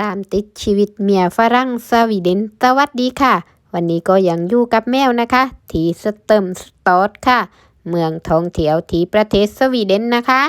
ตามติดชีวิตเมียฝรั่งสวีเดนสวัสดีค่ะ วันนี้ก็ยังอยู่กับแมวนะคะ ที่สเติมสตอร์ทค่ะ เมืองท่องเที่ยวที่ประเทศสวีเดนนะคะ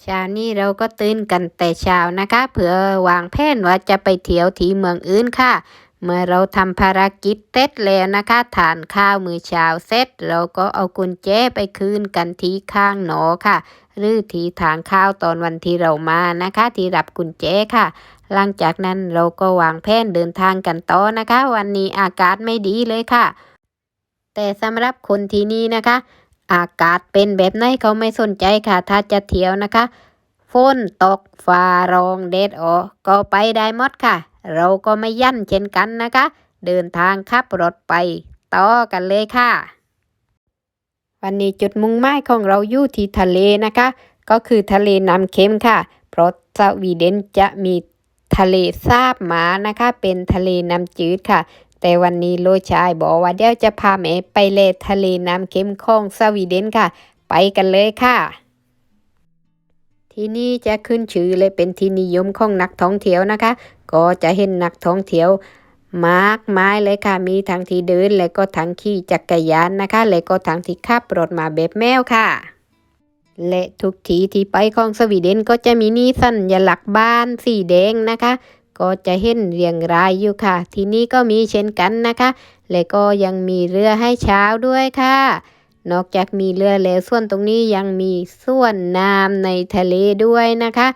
เช้านี้เราก็ตื่นกันแต่เช้านะคะ เพื่อวางแผนว่าจะไปเที่ยวที่เมืองอื่นค่ะ เมื่อเราทำภารกิจเสร็จแล้วนะคะทานข้าวมื้อเช้าเสร็จ เราก็เอากุญแจไปคืนกันที่ข้างหนอค่ะ หรือที่ทางข้าวตอนวันที่เรามานะคะ ที่รับกุญแจค่ะ หลังจากนั้นเราก็วางแผนเดินทางกันต่อนะคะ วันนี้อากาศไม่ดีเลยค่ะ แต่สำหรับคนที่นี่นะคะ อากาศเป็นแบบไหนเขาไม่สนใจค่ะ ถ้าจะเที่ยวนะคะฝนตกฟ้าร้องแดดออกก็ไปได้หมดค่ะ เราก็ไม่ยั่นเช่นกันนะคะ เดินทางขับรถไปต่อกันเลยค่ะ วันนี้จุดมุ่งหมายของเราอยู่ที่ทะเลนะคะ ก็คือทะเลน้ำเค็มค่ะ เพราะสวีเดนจะมี ทะเลสาบหมานะคะ เป็นทะเลน้ำจืดค่ะ แต่วันนี้โลชายบอกว่าเดี๋ยวจะพาแม่ไปเลทะเลน้ำเค็มของสวีเดนค่ะ ไปกันเลยค่ะ ที่นี่จะขึ้นชื่อเลยเป็นที่นิยมของนักท่องเที่ยวนะคะ ก็จะเห็นนักท่องเที่ยวมากมายเลยค่ะ มีทั้งที่เดิน และก็ทั้งขี่จักรยานนะคะ และก็ทั้งที่ขับรถมาแบบแมวค่ะ และทุกทีที่ไปของสวีเดนก็จะมีนี่สัญลักษณ์บ้านสีแดงนะคะ ก็จะเห็นเรียงรายอยู่ค่ะ ที่นี่ก็มีเช่นกันนะคะ และก็ยังมีเรือให้เช้าด้วยค่ะ นอกจากมีเรือแล้วส่วนตรงนี้ยังมีส่วนน้ำในทะเลด้วยนะคะ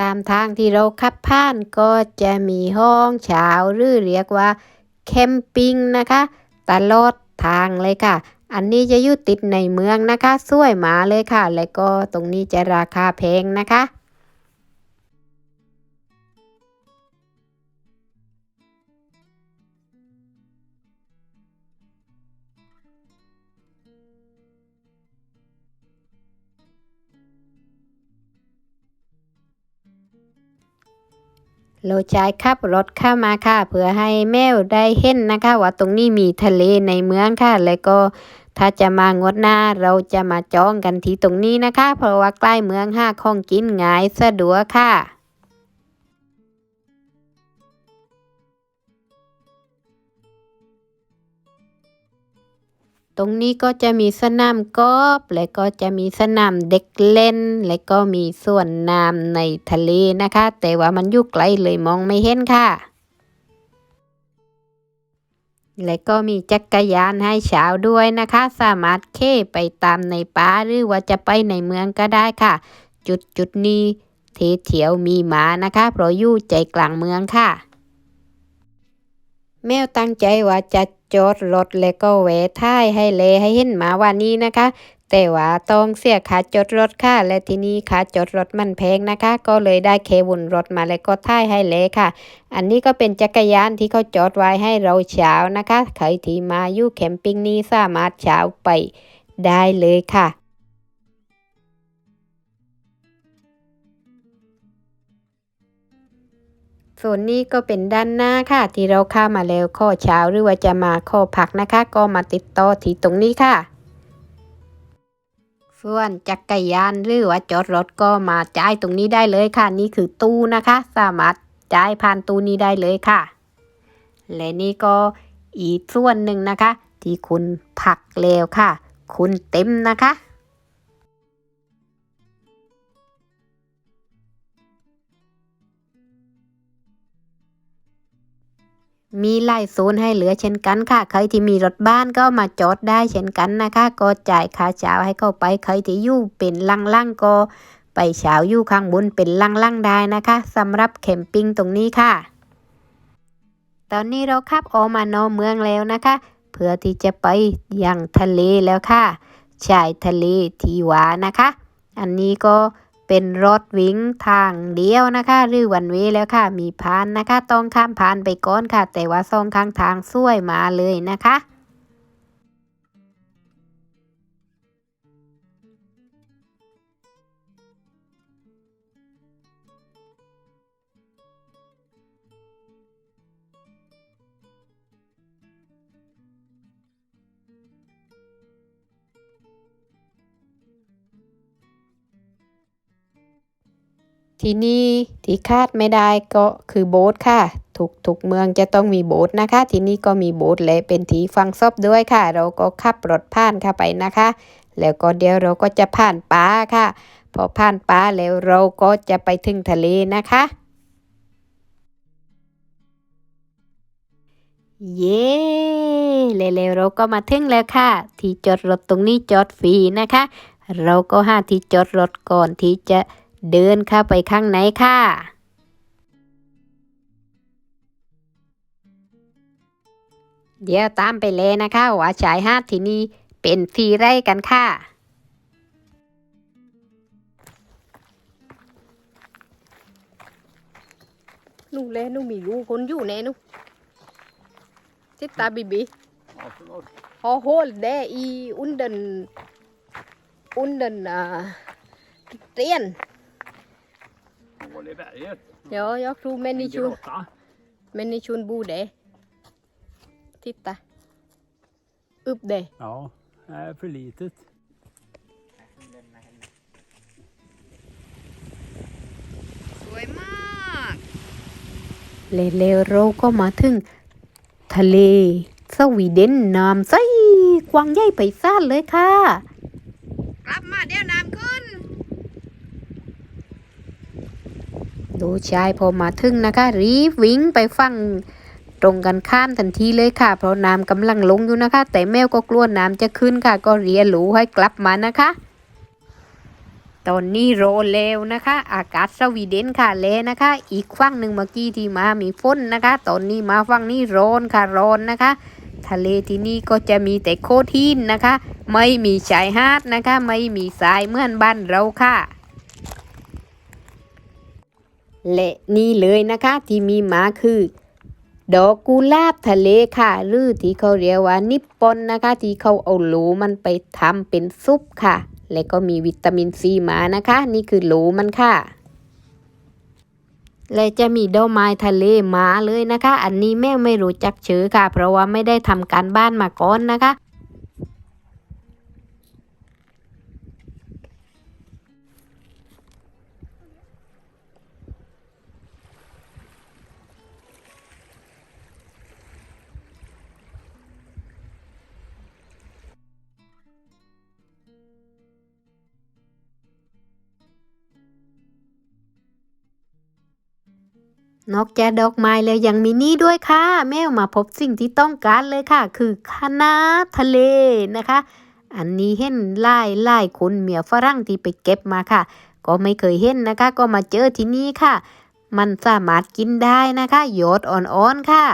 ตามทางที่เราขับผ่านก็จะมีห้องเช้าหรือเรียกว่าแคมปิ้งนะคะตลอดทางเลยค่ะ อันนี้จะอยู่ติดในเมืองนะคะ สวยมาเลยค่ะ และก็ตรงนี้จะราคาแพงนะคะ โลชายขับรถเข้ามาค่ะ เพื่อให้แมวได้เห็นนะคะ ว่าตรงนี้มีทะเลในเมืองค่ะ แล้วก็ถ้าจะมางดหน้าเราจะมาจองกันที่ตรงนี้นะคะ เพราะว่าใกล้เมืองห้าของกินง่ายสะดวกค่ะ ตรงนี้ก็จะมีสนามกอล์ฟและก็จะมีสนามเด็กเล่น และก็มีส่วนน้ำในทะเลนะคะ แต่ว่ามันอยู่ไกลเลยมองไม่เห็นค่ะ และก็มีจักรยานให้เช้าด้วยนะคะ สามารถเข่ไปตามในป่าหรือว่าจะไปในเมืองก็ได้ค่ะ จุดจุดนี้เทเถียวมีหมานะคะเพราะอยู่ใจกลางเมืองค่ะ แมวตั้งใจว่าจะ จอดรถและก็แวะท้ายให้เลให้เห็นมาวันนี้นะคะ แต่ว่าต้องเสียค่าจอดรถค่ะและที่นี่ค่าจอดรถมันแพงนะคะ ก็เลยได้เควนรถมาแล้วก็ท้ายให้เลค่ะ อันนี้ก็เป็นจักรยานที่เขาจอดไว้ให้เราเช้านะคะใครที่มาอยู่แคมปิ้งนี้สามารถเช้าไปได้เลยค่ะ ส่วนนี้ก็เป็นด้านหน้าค่ะ ที่เราเข้ามาแล้วข้อเช้าหรือว่าจะมาข้อพักนะคะ ก็มาติดต่อที่ตรงนี้ค่ะ ส่วนจักรยานหรือว่าจอดรถก็มาจ่ายตรงนี้ได้เลยค่ะ นี่คือตู้นะคะ สามารถจ่ายผ่านตู้นี้ได้เลยค่ะ และนี่ก็อีกส่วนหนึ่งนะคะ ที่คุณผักแล้วค่ะ คุณเต็มนะคะ มีหลายโซนให้เหลือเช่นกันค่ะ ใครที่มีรถบ้านก็มาจอดได้เช่นกันนะคะ ก็จ่ายค่าเช้าให้เข้าไป ใครที่อยู่เป็นลังๆก็ไปเช้าอยู่ข้างบนเป็นลังๆได้นะคะสำหรับแคมปิ้งตรงนี้ค่ะ ตอนนี้เราขับออกมานอกเมืองแล้วนะคะ เพื่อที่จะไปยังทะเลแล้วค่ะชายทะเลทีวานะคะ อันนี้ก็ เป็นรถวิ่งทางเดียวนะคะหรือวันเวแล้วค่ะ มีพานนะคะ ต้องข้ามพานไปก่อนค่ะ แต่ว่าซองข้างทางสวยมาเลยนะคะ ที่นี่ที่คาดไม่ได้ก็คือโบ๊ทค่ะ ทุกทุกเมืองจะต้องมีโบ๊ทนะคะ ที่นี่ก็มีโบ๊ทและเป็นที่ฟังซบด้วยค่ะ เราก็ขับรถผ่านเข้าไปนะคะ แล้วก็เดี๋ยวเราก็จะผ่านป่าค่ะ พอผ่านป่าแล้วเราก็จะไปถึงทะเลนะคะเย้แล้วๆเราก็มาถึงแล้วค่ะ ที่จอดรถตรงนี้จอดฟรีนะคะ เราก็หาที่จอดรถก่อนที่จะ เดินเข้าไปข้างในค่ะเดี๋ยวตามไปเลยนะคะว่าชายหาดที่นี่เป็นทีไรกันค่ะ นู่นเลยนู่นมีรูคนอยู่แน่นู่นติดตาบีบีฮอโฮลเดอี อุนเดนอุนเดนอ่าเตียน Hål i berget. เดี๋ยว jag tror människor Grotta. människor bor där titta upp där Ja, det är för litet. สวยมากแล้วๆเราก็มาถึง ทะเลสวีเดนน้ำใสกว้างใหญ่ไปซ่านเลยค่ะ กลับมาเดี๋ยวน้ำ ขึ้ชายพอมาถึงนะคะ รีบวิ่งไปฟังตรงกันข้ามทันทีเลยค่ะ เพราะน้ำกำลังลงอยู่นะคะ แต่แมวก็กลัวน้ำจะขึ้นค่ะ ก็เรียนรู้ให้กลับมานะคะ ตอนนี้โรแล้วนะคะ อากาศสวีเดนค่ะเลนะคะ อีกฝั่งหนึ่งเมื่อกี้ที่มามีฝนนะคะ ตอนนี้มาฝั่งนี้ร้อนค่ะร้อนนะคะ ทะเลที่นี่ก็จะมีแต่โคทินนะคะ ไม่มีชายหาดนะคะ ไม่มีทรายเหมือนบ้านเราค่ะ และนี่เลยนะคะที่มีมาคือ ดอกกุหลาบทะเลค่ะ หรือที่เขาเรียกว่านิปปอนนะคะ ที่เขาเอาหลมันไปทำเป็นซุปค่ะ และก็มีวิตามินซีมานะคะ นี่คือหลมันค่ะ และจะมีดอกไม้ทะเลมาเลยนะคะ อันนี้แม่ไม่รู้จักชื่อค่ะ เพราะว่าไม่ได้ทำการบ้านมาก่อนนะคะ นอกจากดอกไม้แล้วยังมีนี่ด้วยค่ะ แมวมาพบสิ่งที่ต้องการเลยค่ะ คือคณะทะเลนะคะ อันนี้เห็นไล่ไล่คนเมียฝรั่งที่ไปเก็บมาค่ะ ก็ไม่เคยเห็นนะคะ ก็มาเจอที่นี่ค่ะ มันสามารถกินได้นะคะหยดอ่อนๆค่ะ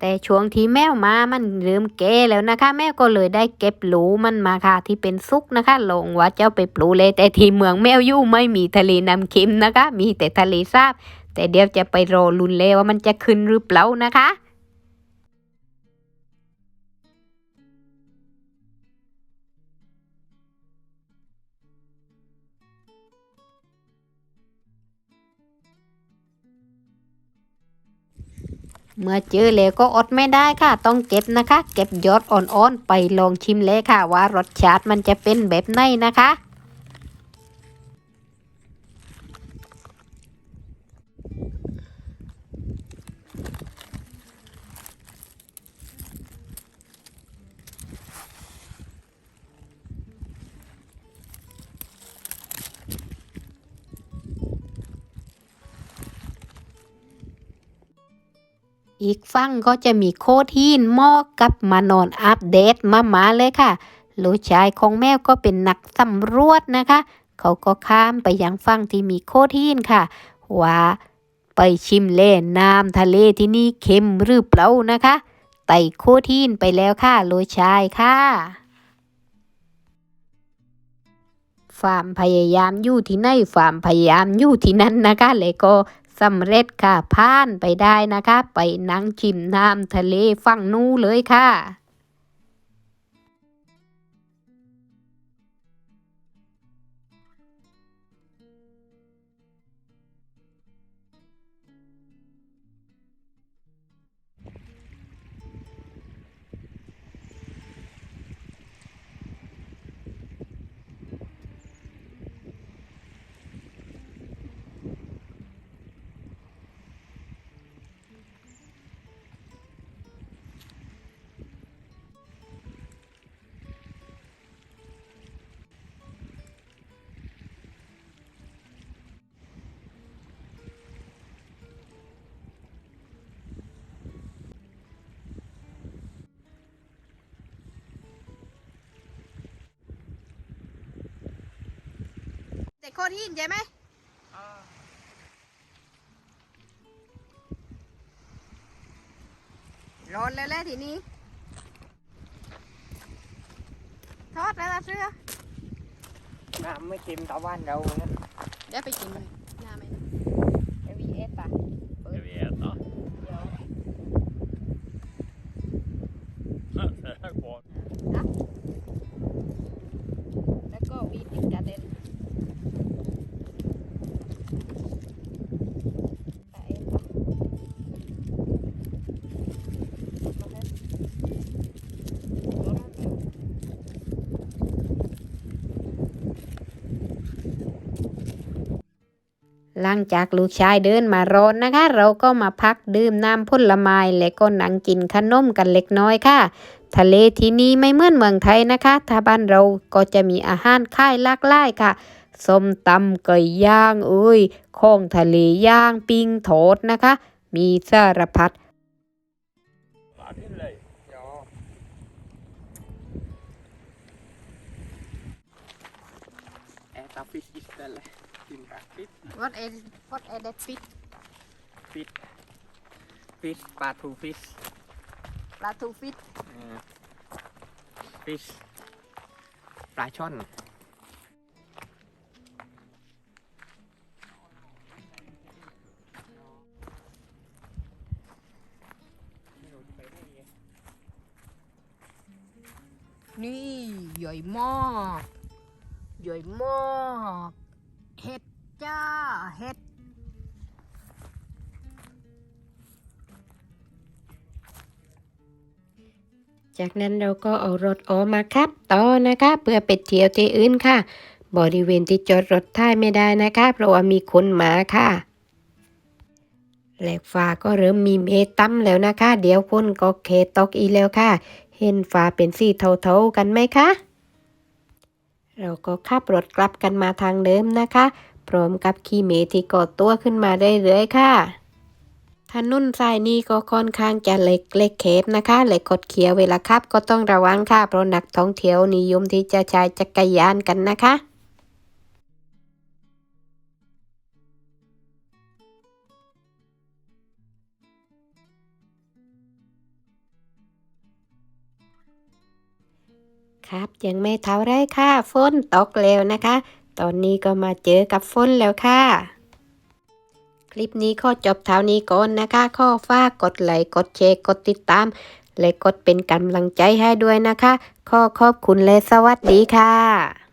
แต่ช่วงที่แมวมามันเริ่มแก่แล้วนะคะ แม่ก็เลยได้เก็บหลูมันมาค่ะ ที่เป็นซุกนะคะลงว่าเจ้าไปปลูเลย แต่ที่เมืองแมวอยู่ไม่มีทะเลน้ำคิมนะคะ มีแต่ทะเลสาบ แต่เดี๋ยวจะไปรอลุนเลว่ามันจะขึ้นหรือเปล่านะคะ เมื่อเจอแล้วก็อดไม่ได้ค่ะ ต้องเก็บนะคะ เก็บยอดอ่อนๆ ไปลองชิมเลยค่ะ ว่ารสชาติมันจะเป็นแบบไหนนะคะ อีกฝั่งก็จะมีโคทีนหมอกับมานอนอัปเดตมามาเลยค่ะ ลูกชายของแมวก็เป็นนักสำรวจนะคะ เขาก็ข้ามไปยังฝั่งที่มีโคทีนค่ะ ว่าไปชิมเล่นน้ำทะเลที่นี่เค็มหรือเปล่านะคะ ไต่โคทีนไปแล้วค่ะโลกชายค่ะความพยายามอยู่ที่ไหนความพยายามอยู่ที่นั่นนะคะเลยก็ สำเร็จค่ะผ่านไปได้นะคะ ไปนั่งชิมน้ำทะเลฝั่งนู้นเลยค่ะ โคตรหินใช่ไหมร้อนแล้วแหละทีนี้ ทอดแล้วล่ะเสื้อน้ำไม่เต็มตะวันเรานะเดี๋ยวไปกินเลยหน้าไหมเอวีเอสป่ะ Ska vi äta? Det här kvar. แล้วก็วีติดกระเด็นไปเองป่ะโอเค หลังจากลูกชายเดินมาร้อนนะคะ เราก็มาพักดื่มน้ำผลไม้และก็นั่งกินขนมกันเล็กน้อยค่ะ ทะเลที่นี่ไม่เหมือนเมืองไทยนะคะ ถ้าบ้านเราก็จะมีอาหารค่ายหลากหลายค่ะส้มตำไก่ย่างเอ้ยของทะเลย่างปิ้งโทอดนะคะ มีสารพัด Va, till dig. Ja. Äta fisk istället. Kinka fisk. What is what is that fish Fisk. Fisk, ปลาทูฟิชปลาทูฟิชฟิชปลาช่อน นี่ใหญ่มากใหญ่มาก เห็ดจ้า เห็ด จากนั้นเราก็เอารถออกมาครับ ต่อนะคะเพื่อไปเที่ยวที่อื่นค่ะ บริเวณที่จอดรถท่ายไม่ได้นะคะ เพราะว่ามีคนมาค่ะแหลกฟ้าก็เริ่มมีเมฆตั้มแล้วนะคะ เดี๋ยวฝนก็เคตอกอีแล้วค่ะ เห็นฟ้าเป็นสีเทาๆกันไหมคะ เราก็ขับรถกลับกันมาทางเดิมนะคะ พร้อมกับขี้เมที่ก่อตัวขึ้นมาเรื่อยๆค่ะถนนสายนี้ก็ค่อนข้างจะเล็กเล็กเคบนะคะเล็กกดเขียวเวลาขับก็ต้องระวังค่ะเพราะนักท่องเที่ยวนิยมที่จะใช้จักรยานกันนะคะ ครับ ยังไม่เท่าไรค่ะฝนตกแล้วนะคะ ตอนนี้ก็มาเจอกับฝนแล้วค่ะ คลิปนี้ข้อจบเท่านี้ก่อนนะคะ ข้อฝากกดไลค์กดแชร์กดติดตาม และกดเป็นกำลังใจให้ด้วยนะคะ ข้อขอบคุณและสวัสดีค่ะ